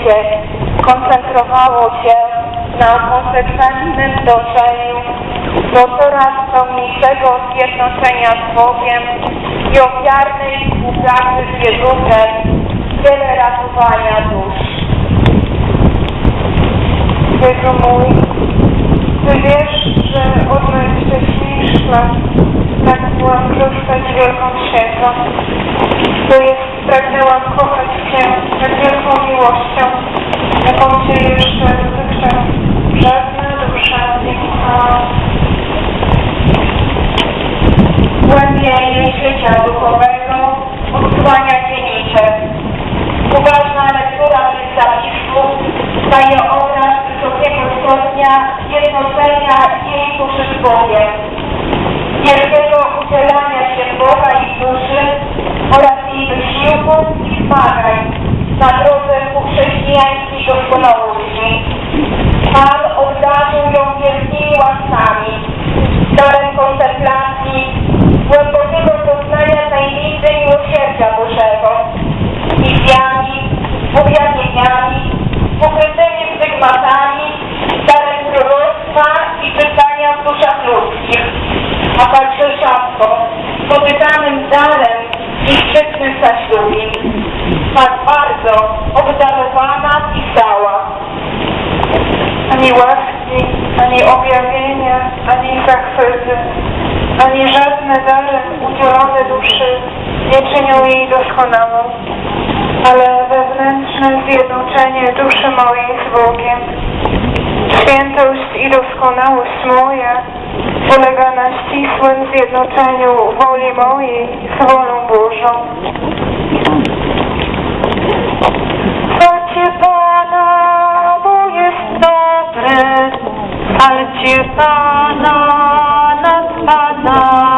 życie koncentrowało się na konsekwentnym dążeniu do coraz pełniejszego zjednoczenia z Bogiem i ofiarnej współpracy z Jezusem w wiele ratowania dusz. Jezu mój, Ty wiesz, że od najwcześniejszych lat pragnęłam zostać wielką księgą. To jest, pragnęłam kochać Cię tak wielką miłością, jaką Cię jeszcze zwykle żadna dusza nie kochała. Głębiej życia duchowego odsłania dzienniczek. Uważna lektura tych zapisków daje obraz wysokiego stopnia zjednoczenia jej Bogiem, wielkiego udzielania się Boga i duszy jej wysiłków i zmagań na drodze ku chrześcijańskiej doskonałości. Pan obdarzył ją wielkimi łaskami, darem kontemplacji, głębokiego poznania tajemnicy miłosierdzia Bożego, wizjami, objawieniami, ukrytymi stygmatami, darem proroctwa i czytania w duszach ludzkich, a także rzadko spotykanym darem i. Tak bardzo obdarowana i stała. Ani łaski, ani objawienia, ani zachwyty, ani żadne dary udzielone duszy nie czynią jej doskonałą, ale wewnętrzne zjednoczenie duszy mojej z Bogiem. Świętość i doskonałość moja polega na ścisłym zjednoczeniu woli mojej z wolą Bożą. ale cię Pana nas Pana.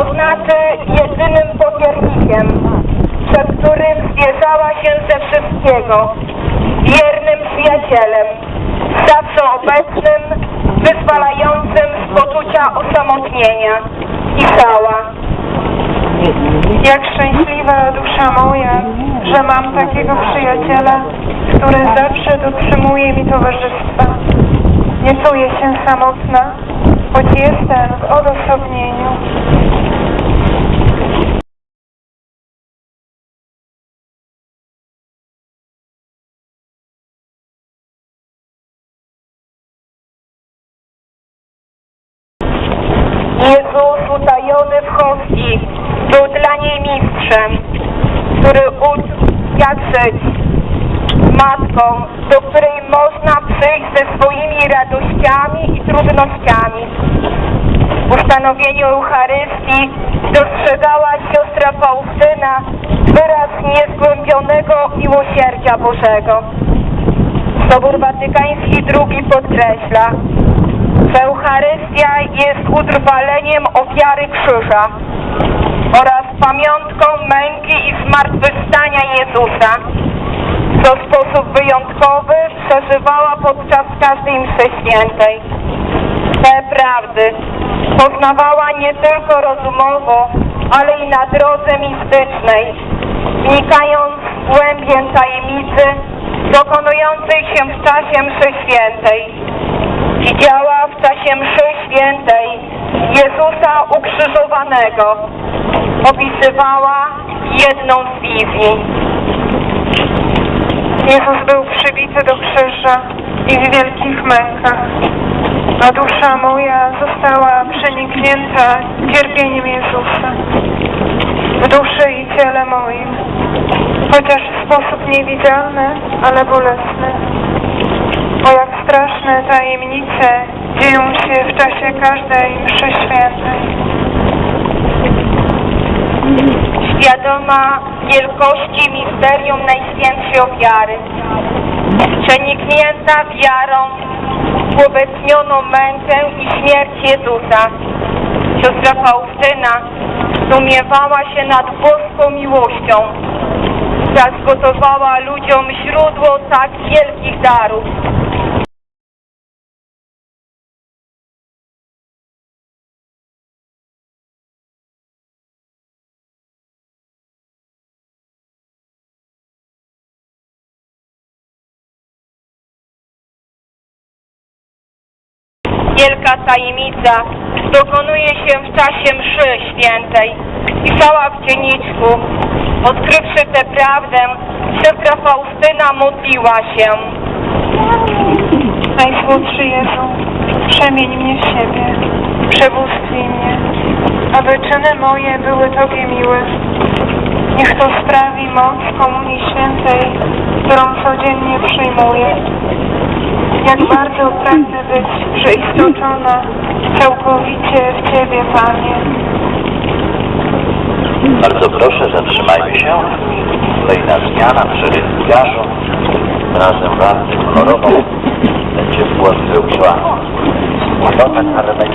To znaczy jedynym powiernikiem, przed którym zwierzała się ze wszystkiego, wiernym przyjacielem, zawsze obecnym, wyzwalającym z poczucia osamotnienia. Pisała. Jak szczęśliwa dusza moja, że mam takiego przyjaciela, który zawsze dotrzymuje mi towarzystwa. Nie czuję się samotna, choć jestem w odosobnieniu. W ustanowieniu Eucharystii dostrzegała siostra Faustyna wyraz niezgłębionego miłosierdzia Bożego. Sobór Watykański II podkreśla, że Eucharystia jest utrwaleniem ofiary krzyża oraz pamiątką męki i zmartwychwstania Jezusa, co w sposób wyjątkowy przeżywała podczas każdej mszy świętej. Te prawdy poznawała nie tylko rozumowo, ale i na drodze mistycznej, wnikając w głębię tajemnicy dokonującej się w czasie mszy świętej. Widziała w czasie mszy świętej Jezusa ukrzyżowanego. Opisywała jedną z wizji. Jezus był przybity do krzyża i w wielkich mękach, a dusza moja została przeniknięta cierpieniem Jezusa w duszy i ciele moim, chociaż w sposób niewidzialny, ale bolesny. Bo jak straszne tajemnice dzieją się w czasie każdej mszy świętej. Świadoma wielkości misterium Najświętszej Ofiary, przeniknięta wiarą w uobecnioną mękę i śmierć Jezusa, siostra Faustyna zdumiewała się nad boską miłością, która zgotowała ludziom źródło tak wielkich darów. Wielka tajemnica dokonuje się w czasie mszy świętej. Pisała w dzienniczku. Odkrywszy tę prawdę, siostra Faustyna modliła się. Najsłodszy Jezu, przemień mnie w siebie, przebóstwij mnie, aby czyny moje były Tobie miłe. Niech to sprawi moc Komunii Świętej, którą codziennie przyjmuję. Jak bardzo pragnę być przeistoczona całkowicie w Ciebie, Panie. Bardzo proszę, zatrzymajmy się. Kolejna zmiana przy rytmiarzu. Razem bardzo kolorową będzie w głos wyużyła. Wspólnota karmelitajska.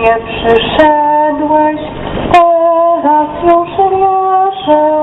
Nie przyszedłeś, teraz już wierzę.